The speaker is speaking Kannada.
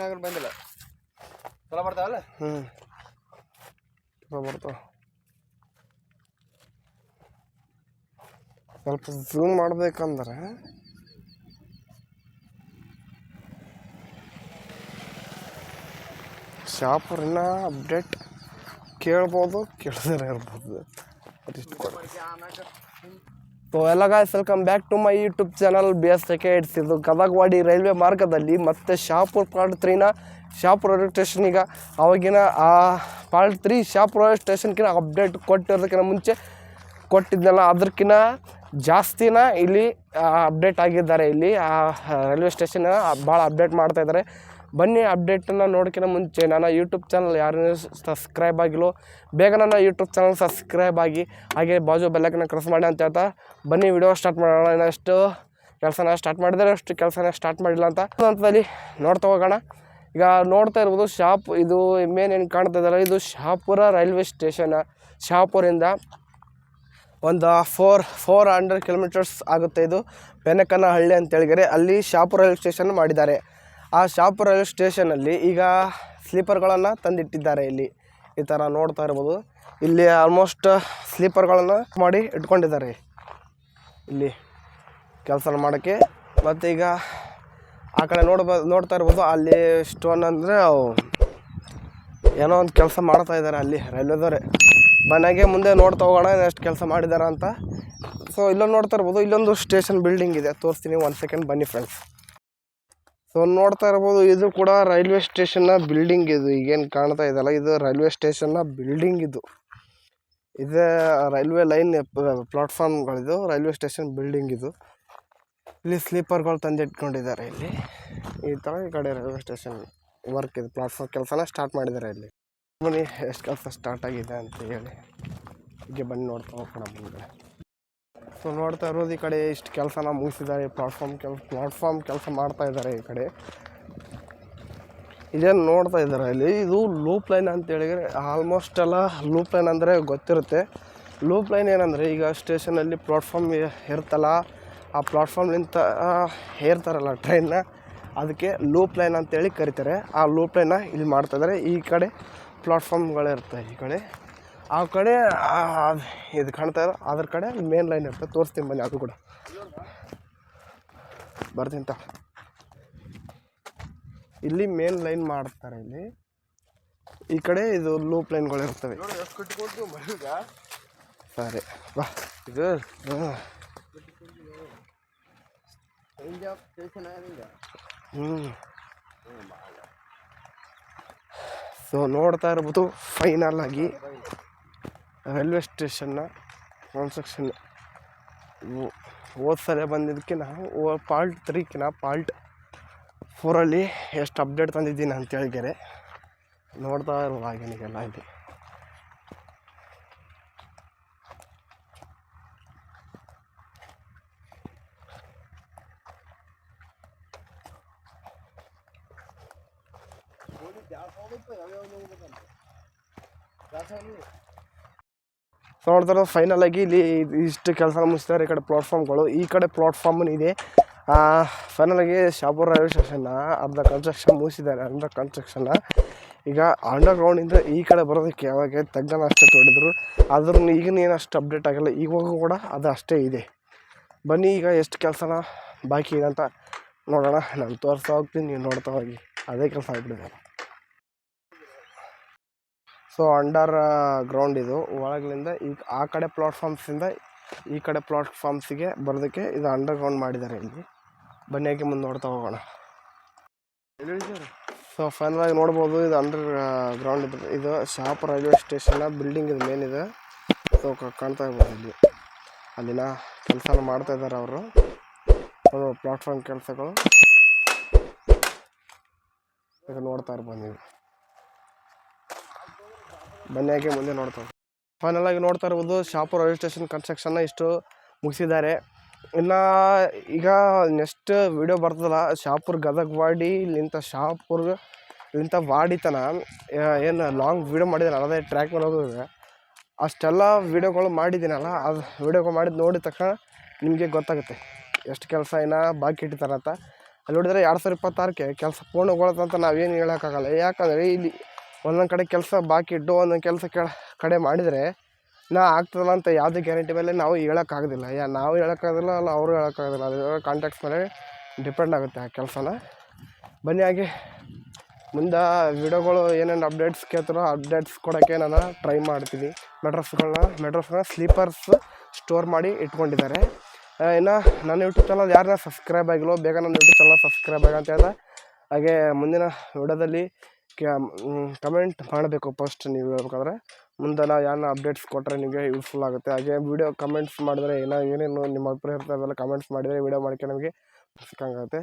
ನಾಗರ ಬಂದಿಲ್ಲ. ಚಲೋ ಬರ್ತಾವಲ್ಲ ಹ್ಞೂ ಚಲೋ ಬರ್ತಾವ ಸ್ವಲ್ಪ ಝೂಮ್ ಮಾಡ್ಬೇಕಂದ್ರೆ ಶಾಪುರಿನ ಅಪ್ಡೇಟ್ ಕೇಳ್ಬೋದು ಕೇಳದೇ ಇರ್ಬೋದು. ಅದಿಷ್ಟು ಕೊಡಿ ಸೊ ಎಲ್ಲ guys welcome back to my YouTube channel B S seconds ಇದು ಗದಗವಾಡಿ ರೈಲ್ವೆ ಮಾರ್ಗದಲ್ಲಿ ಮತ್ತೆ ಶಾಪುರ್ ಪಾರ್ಟ್ ತ್ರೀನ ಶಾಪುರ್ ರೈಲ್ವೆ ಸ್ಟೇಷನಿಗೆ ಅವಾಗಿನ, ಆ, ಪಾರ್ಟ್ ತ್ರೀ ಶಾಪುರ್ ರೈಲ್ವೆ ಸ್ಟೇಷನ್ಕಿನ ಅಪ್ಡೇಟ್ ಕೊಟ್ಟಿರೋದಕ್ಕಿಂತ ಮುಂಚೆ ಕೊಟ್ಟಿದ್ದೆಲ್ಲ. ಅದಕ್ಕಿಂತ ಜಾಸ್ತಿನ ಇಲ್ಲಿ ಅಪ್ಡೇಟ್ ಆಗಿದ್ದಾರೆ ಇಲ್ಲಿ. ಆ ರೈಲ್ವೆ ಸ್ಟೇಷನ್ ಭಾಳ ಅಪ್ಡೇಟ್ ಮಾಡ್ತಾ ಇದ್ದಾರೆ. ಬನ್ನಿ ಅಪ್ಡೇಟನ್ನು ನೋಡೋಕ್ಕಿಂತ ಮುಂಚೆ ನನ್ನ ಯೂಟ್ಯೂಬ್ ಚಾನಲ್ ಯಾರು ಸಬ್ಸ್ಕ್ರೈಬ್ ಆಗಿಲ್ಲೋ, ಬೇಗ ನನ್ನ ಯೂಟ್ಯೂಬ್ ಚಾನಲ್ ಸಬ್ಸ್ಕ್ರೈಬ್ ಆಗಿ, ಹಾಗೆ ಬಾಜು ಬೆಲ್ಲಕ್ಕನ್ನ ಕ್ರಸ್ ಮಾಡಿ ಅಂತ ಹೇಳ್ತಾ, ಬನ್ನಿ ವಿಡಿಯೋ ಸ್ಟಾರ್ಟ್ ಮಾಡೋಣ. ಇನ್ನಷ್ಟು ಕೆಲಸನ ಸ್ಟಾರ್ಟ್ ಮಾಡಿದರೆ ಅಷ್ಟು ಕೆಲಸನ ಸ್ಟಾರ್ಟ್ ಮಾಡಿಲ್ಲ ಅಂತ ಹಂತದಲ್ಲಿ ನೋಡ್ತಾ ಹೋಗೋಣ. ಈಗ ನೋಡ್ತಾ ಇರ್ಬೋದು, ಶಾಪ್ ಇದು ಮೇನ್ ಏನು ಕಾಣ್ತಾ ಇದೆಯಲ್ಲ ಇದು ಶಾಪುರ ರೈಲ್ವೆ ಸ್ಟೇಷನ್. ಶಾಪುರಿಂದ ಒಂದು ಫೋರ್ ಫೋರ್ ಹಂಡ್ರೆಡ್ ಕಿಲೋಮೀಟರ್ಸ್ ಆಗುತ್ತೆ ಇದು. ಬೆನಕನಹಳ್ಳಿ ಅಂತ ಹೇಳಿದರೆ, ಅಲ್ಲಿ ಶಾಪುರ ರೈಲ್ವೆ ಸ್ಟೇಷನ್ ಮಾಡಿದ್ದಾರೆ. ಆ ಶಾಪುರ ರೈಲ್ವೆ ಸ್ಟೇಷನಲ್ಲಿ ಈಗ ಸ್ಲೀಪರ್ಗಳನ್ನು ತಂದಿಟ್ಟಿದ್ದಾರೆ ಇಲ್ಲಿ. ಈ ಥರ ನೋಡ್ತಾ ಇರ್ಬೋದು. ಇಲ್ಲಿ ಆಲ್ಮೋಸ್ಟ್ ಸ್ಲೀಪರ್ಗಳನ್ನು ಮಾಡಿ ಇಟ್ಕೊಂಡಿದ್ದಾರೆ. ಇಲ್ಲಿ ಕೆಲಸ ಮಾಡೋಕ್ಕೆ. ಮತ್ತು ಈಗ ಆ ಕಡೆ ನೋಡ್ಬ, ನೋಡ್ತಾ ಇರ್ಬೋದು. ಅಲ್ಲಿ ಸ್ಟೋನ್ ಅಂದರೆ ಅವು ಏನೋ ಒಂದು ಕೆಲಸ ಮಾಡ್ತಾ ಇದ್ದಾರೆ ಅಲ್ಲಿ ರೈಲ್ವೆದವರೇ. ಮನೆಗೆ ಮುಂದೆ ನೋಡ್ತಾ ಹೋಗೋಣ ಎಷ್ಟು ಕೆಲಸ ಮಾಡಿದ್ದಾರೆ ಅಂತ. ಸೊ ಇಲ್ಲೊಂದು ನೋಡ್ತಾ ಇರ್ಬೋದು. ಇಲ್ಲೊಂದು ಸ್ಟೇಷನ್ ಬಿಲ್ಡಿಂಗ್ ಇದೆ. ತೋರಿಸ್ತೀನಿ. ಒಂದು ಸೆಕೆಂಡ್ ಬನ್ನಿ ಫ್ರೆಂಡ್ಸ್ ಸೊ ನೋಡ್ತಾ ಇರ್ಬೋದು, ಇದು ಕೂಡ ರೈಲ್ವೆ ಸ್ಟೇಷನ್ನ ಬಿಲ್ಡಿಂಗ್ ಇದು. ಈಗೇನು ಕಾಣ್ತಾ ಇದೆಲ್ಲ ಇದು ರೈಲ್ವೆ ಸ್ಟೇಷನ್ನ ಬಿಲ್ಡಿಂಗ್ ಇದು. ಇದೇ ರೈಲ್ವೆ ಲೈನ್, ಪ್ಲಾಟ್ಫಾರ್ಮ್ಗಳಿದು ರೈಲ್ವೆ ಸ್ಟೇಷನ್ ಬಿಲ್ಡಿಂಗ್ ಇದು. ಇಲ್ಲಿ ಸ್ಲೀಪರ್ಗಳು ತಂದಿಟ್ಕೊಂಡಿದ್ದಾರೆ ಇಲ್ಲಿ. ಈ ಥರ ಈ ಕಡೆ ರೈಲ್ವೆ ಸ್ಟೇಷನ್ ವರ್ಕ್ ಇದು, ಪ್ಲಾಟ್ಫಾರ್ಮ್ ಕೆಲಸನ ಸ್ಟಾರ್ಟ್ ಮಾಡಿದ್ದಾರೆ ಇಲ್ಲಿ. ಮನೆ ಎಷ್ಟು ಕೆಲಸ ಸ್ಟಾರ್ಟ್ ಆಗಿದೆ ಅಂತ ಹೇಳಿ. ಹೀಗೆ ಬನ್ನಿ, ನೋಡ್ತಾ ಹೋಗೋಣ ಮುಂದೆ. ಸೊ ನೋಡ್ತಾ ಇರೋದು ಈ ಕಡೆ ಇಷ್ಟು ಕೆಲಸನ ಮುಗಿಸಿದ್ದಾರೆ. ಪ್ಲಾಟ್ಫಾರ್ಮ್ ಕೆಲಸ ಪ್ಲಾಟ್ಫಾರ್ಮ್ ಕೆಲಸ ಮಾಡ್ತಾ ಇದ್ದಾರೆ ಈ ಕಡೆ. ಇದೇನು ನೋಡ್ತಾ ಇದ್ದಾರೆ ಇಲ್ಲಿ ಇದು ಲೂಪ್ ಲೈನ್ ಅಂತ ಹೇಳಿದ್ರೆ ಆಲ್ಮೋಸ್ಟ್ ಎಲ್ಲ ಲೂಪ್ ಲೈನ್ ಅಂದರೆ ಗೊತ್ತಿರುತ್ತೆ. ಲೂಪ್ ಲೈನ್ ಏನಂದರೆ ಈಗ ಸ್ಟೇಷನಲ್ಲಿ ಪ್ಲಾಟ್ಫಾರ್ಮ್ ಇರ್ತಲ್ಲ ಆ ಪ್ಲಾಟ್ಫಾರ್ಮ್ಲಿಂತ ಹೇರ್ತಾರಲ್ಲ ಟ್ರೈನ್ನ ಅದಕ್ಕೆ ಲೂಪ್ ಲೈನ್ ಅಂತೇಳಿ ಕರಿತಾರೆ. ಆ ಲೂಪ್ ಲೈನ್ನ ಇಲ್ಲಿ ಮಾಡ್ತಾಯಿದ್ದಾರೆ ಈ ಕಡೆ ಪ್ಲಾಟ್ಫಾರ್ಮ್ಗಳಿರುತ್ತೆ ಈ ಕಡೆ. ಆ ಕಡೆ ಇದು ಕಾಣ್ತಾ ಇರೋ ಅದ್ರ ಕಡೆ ಮೇನ್ ಲೈನ್ ಇರ್ತದೆ ತೋರಿಸ್ತೀನಿ ಬನ್ನಿ ಅದು ಕೂಡ. ಬರ್ತೀನಿ ತ. ಇಲ್ಲಿ ಮೇನ್ ಲೈನ್ ಮಾಡ್ತಾರೆ ಇಲ್ಲಿ. ಈ ಕಡೆ ಇದು ಲೂಪ್ ಲೈನ್ಗಳು ಇರ್ತವೆ. ಸರಿ ಬಾ. ಇದು? ಹ್ಞೂ ಸೊ ನೋಡ್ತಾ ಇರ್ಬೋದು ಫೈನಲ್ ಆಗಿ. ರೈಲ್ವೆ ಸ್ಟೇಷನ್ನ ಕನ್ಸ್ಟ್ರಕ್ಷನ್ ಹೋದ ಸಲ ಬಂದಿದ್ದಕ್ಕಿಂತ ಓ ಪಾಲ್ಟ್ ತ್ರೀಕಿನ ಪಾಲ್ಟ್ ಫೋರಲ್ಲಿ ಎಷ್ಟು ಅಪ್ಡೇಟ್ ತಂದಿದ್ದೀನಿ ಅಂತ ಹೇಳಿದರೆ ನೋಡ್ತಾ ಇರುವ ಹಾಗೇನಿಗೆಲ್ಲ ಇಲ್ಲಿ ಸೊ ನೋಡ್ತಾರೆ ಫೈನಲ್ ಆಗಿ ಇಲ್ಲಿ ಇಷ್ಟು ಕೆಲಸ ಮುಗಿಸ್ತಾರೆ ಈ ಕಡೆ ಪ್ಲಾಟ್ಫಾರ್ಮ್ಗಳು ಈ ಕಡೆ ಪ್ಲಾಟ್ಫಾರ್ಮ್ ಇದೆ. ಫೈನಲ್ ಆಗಿ ಶಾಪುರ್ ರೈಲ್ವೆ ಸ್ಟೇಷನ್ನ ಅರ್ಧ ಕನ್ಸ್ಟ್ರಕ್ಷನ್ ಮುಗಿಸಿದ್ದಾರೆ, ಅರ್ಧ ಕನ್ಸ್ಟ್ರಕ್ಷನ್ನ ಈಗ ಅಂಡರ್ಗ್ರೌಂಡಿಂದ ಈ ಕಡೆ ಬರೋದಕ್ಕೆ ಯಾವಾಗ ತಗ್ಗನ ಅಷ್ಟೇ ತೊಡಿದ್ರು. ಆದ್ರೂ ಈಗಿನ ಏನು ಅಷ್ಟು ಅಪ್ಡೇಟ್ ಆಗಿಲ್ಲ ಈಗ ಕೂಡ ಅದು ಅಷ್ಟೇ ಇದೆ. ಬನ್ನಿ, ಈಗ ಎಷ್ಟು ಕೆಲಸನ ಬಾಕಿ ಇದೆ ಅಂತ ನೋಡೋಣ. ನಾನು ತೋರಿಸ್ತಾ ಹೋಗ್ತೀನಿ, ನೀವು ನೋಡ್ತಾ ಹೋಗಿ. ಅದೇ ಕೆಲಸ ಆಗ್ಬಿಟ್ಟಿದೆ. ಸೊ ಅಂಡರ್ ಗ್ರೌಂಡ್ ಇದು. ಒಳಗಿನಿಂದ ಈ, ಆ ಕಡೆ ಪ್ಲಾಟ್ಫಾರ್ಮ್ಸಿಂದ ಈ ಕಡೆ ಪ್ಲಾಟ್ಫಾರ್ಮ್ಸಿಗೆ ಬರೋದಕ್ಕೆ ಇದು ಅಂಡರ್ ಗ್ರೌಂಡ್ ಮಾಡಿದ್ದಾರೆ ಇಲ್ಲಿ. ಬನ್ನಿ ಹಾಕಿ ಮುಂದೆ ನೋಡ್ತಾ ಹೋಗೋಣ. ಸೊ ಫೈನಲ್ ಆಗಿ ನೋಡ್ಬೋದು, ಇದು ಅಂಡರ್ ಗ್ರೌಂಡ್ ಇದು. ಇದು ಶಾಪ್ ರೈಲ್ವೆ ಸ್ಟೇಷನ್ನ ಬಿಲ್ಡಿಂಗ್ ಇದು ಮೇನ್ ಇದೆ. ಸೊ ಕಾಣ್ತಾ ಇರ್ಬೋದು ಇಲ್ಲಿ. ಅಲ್ಲಿನ ಕೆಲಸ ಮಾಡ್ತಾ ಇದ್ದಾರೆ ಅವರು. ಪ್ಲಾಟ್ಫಾರ್ಮ್ ಕೆಲಸಗಳು. ಈಗ ನೋಡ್ತಾ ಇರ್ಬೋದು ನೀವು. ಹಾಕಿ ಮುಂದೆ ನೋಡ್ತಾವೆ. ಫೈನಲ್ ಆಗಿ ನೋಡ್ತಾ ಇರ್ಬೋದು ಶಾಪುರ್ ರೈಲ್ವೆ ಸ್ಟೇಷನ್ ಕನ್ಸ್ಟ್ರಕ್ಷನ್ನ ಇಷ್ಟು ಮುಗಿಸಿದ್ದಾರೆ. ಇನ್ನು ಈಗ ನೆಕ್ಸ್ಟ್ ವಿಡಿಯೋ ಬರ್ತದಲ್ಲ, ಶಾಪುರ್ ಗದಗವಾಡಿ ಇಲ್ಲಿಂತ ಶಾಪುರ್, ಇಲ್ಲಿಂತ ವಾಡಿತನ ಏನು ಲಾಂಗ್ ವೀಡಿಯೋ ಮಾಡಿದ್ದೀನಲ್ಲ ಅದೇ ಟ್ರ್ಯಾಕ್ ಮೇಲೆ ಹೋಗೋದು ಅಷ್ಟೆಲ್ಲ ವೀಡಿಯೋಗಳು ಮಾಡಿದ್ದೀನಲ್ಲ ಅದು ವೀಡಿಯೋಗಳು ಮಾಡಿದ ನೋಡಿದ ತಕ್ಷಣ ನಿಮಗೆ ಗೊತ್ತಾಗುತ್ತೆ ಎಷ್ಟು ಕೆಲಸ ಏನೋ ಬಾಕಿ ಇಟ್ಟಿದ್ದಾರೆ ಅಂತ. ಅಲ್ಲಿ ನೋಡಿದ್ರೆ ಎರಡು ಸಾವಿರ ಇಪ್ಪತ್ತಾರಕ್ಕೆ ಕೆಲಸ ಪೂರ್ಣಗೊಳ್ಳುತ್ತಂತ ನಾವೇನು ಹೇಳೋಕ್ಕಾಗಲ್ಲ. ಯಾಕಂದರೆ ಇಲ್ಲಿ ಒಂದೊಂದು ಕಡೆ ಕೆಲಸ ಬಾಕಿ ಇಟ್ಟು ಒಂದೊಂದು ಕೆಲಸ ಕಡೆ ಮಾಡಿದರೆ ನಾ ಆಗ್ತದಲ್ಲ ಅಂತ ಯಾವುದೇ ಗ್ಯಾರಂಟಿ ಮೇಲೆ ನಾವು ಹೇಳೋಕ್ಕಾಗೋದಿಲ್ಲ ಯಾ, ನಾವು ಹೇಳೋಕ್ಕಾಗೋದಿಲ್ಲ ಅಲ್ಲ ಅವರು ಹೇಳೋಕ್ಕಾಗೋದಿಲ್ಲ ಅದು ಕಾಂಟ್ಯಾಕ್ಟ್ಸ್ ಮೇಲೆ ಡಿಪೆಂಡ್ ಆಗುತ್ತೆ ಆ ಕೆಲಸನ. ಬನ್ನಿ ಹಾಗೆ ಮುಂದೆ ವಿಡಿಯೋಗಳು ಏನೇನು ಅಪ್ಡೇಟ್ಸ್ ಕೇಳ್ತಾರೋ ಅಪ್ಡೇಟ್ಸ್ ಕೊಡೋಕ್ಕೆ ನಾನು ಟ್ರೈ ಮಾಡ್ತೀನಿ. ಮೆಟ್ರಸ್ಗಳನ್ನ ಮೆಟ್ರಸ್ಗಳನ್ನ ಸ್ಲೀಪರ್ಸ್ ಸ್ಟೋರ್ ಮಾಡಿ ಇಟ್ಕೊಂಡಿದ್ದಾರೆ. ಇನ್ನು ನನ್ನ ಯೂಟ್ಯೂಬ್ ಚಾನಲ್ ಯಾರನ್ನ ಸಬ್ಸ್ಕ್ರೈಬ್ ಆಗಿಲ್ಲೋ ಬೇಗ ನನ್ನ ಯೂಟ್ಯೂಬ್ ಚಾನಲ್ ಸಬ್ಸ್ಕ್ರೈಬ್ ಆಗ ಅಂತ ಹೇಳ್ದೆ. ಹಾಗೆ ಮುಂದಿನ ವಿಡಿಯೋದಲ್ಲಿ ಕಮೆಂಟ್ ಮಾಡಬೇಕು ಫಸ್ಟ್ ನೀವು ಹೇಳ್ಬೇಕಾದ್ರೆ. ಮುಂದೆ ನಾವು ಯಾರನ್ನ ಅಪ್ಡೇಟ್ಸ್ ಕೊಟ್ಟರೆ ನಿಮಗೆ ಯೂಸ್ಫುಲ್ ಆಗುತ್ತೆ. ಹಾಗೆ ವೀಡಿಯೋ ಕಮೆಂಟ್ಸ್ ಮಾಡಿದ್ರೆ ಏನೋ ಏನೇನು ನಿಮ್ಮ ಅಭಿಪ್ರಾಯ ಇರ್ತಾವೆಲ್ಲ ಕಮೆಂಟ್ಸ್ ಮಾಡಿದರೆ ವಿಡಿಯೋ ಮಾಡೋಕ್ಕೆ ನಮಗೆ ಸಿಕ್ಕಂಗಾಗುತ್ತೆ.